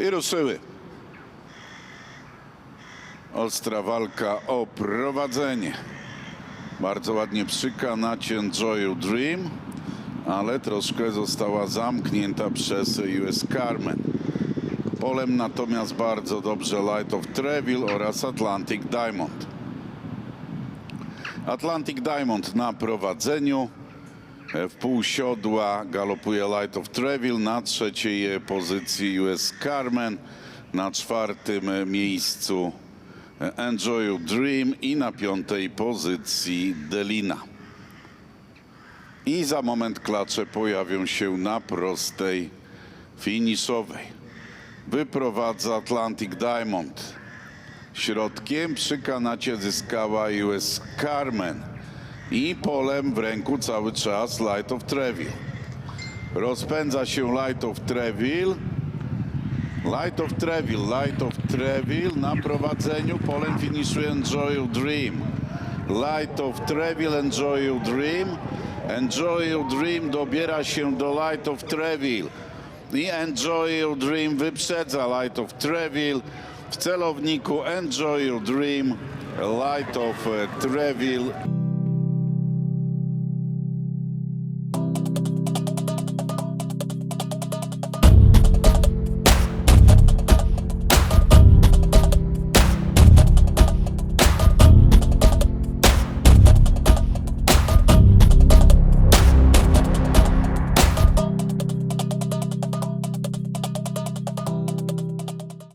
I ruszyły. Ostra walka o prowadzenie. Bardzo ładnie przy kanacie Enjoy Dream, ale troszkę została zamknięta przez US Carmen. Polem natomiast bardzo dobrze Light of Treville oraz Atlantic Diamond. Atlantic Diamond na prowadzeniu. E, W pół siodła galopuje Light of Treville, na trzeciej pozycji US Carmen, na czwartym miejscu e, Enjoy Your Dream i na piątej pozycji Delina. I za moment klacze pojawią się na prostej finiszowej. Wyprowadza Atlantic Diamond. Środkiem przy kanacie zyskała US Carmen i polem w ręku cały czas Light of Treville. Rozpędza się Light of Treville. Light of Treville, Light of Treville na prowadzeniu, polem finiszuje Enjoy Your Dream. Light of Treville, Enjoy Your Dream. Enjoy Your Dream dobiera się do Light of Treville. I Enjoy Your Dream wyprzedza Light of Treville. W celowniku Enjoy Your Dream, Light of e, Treville.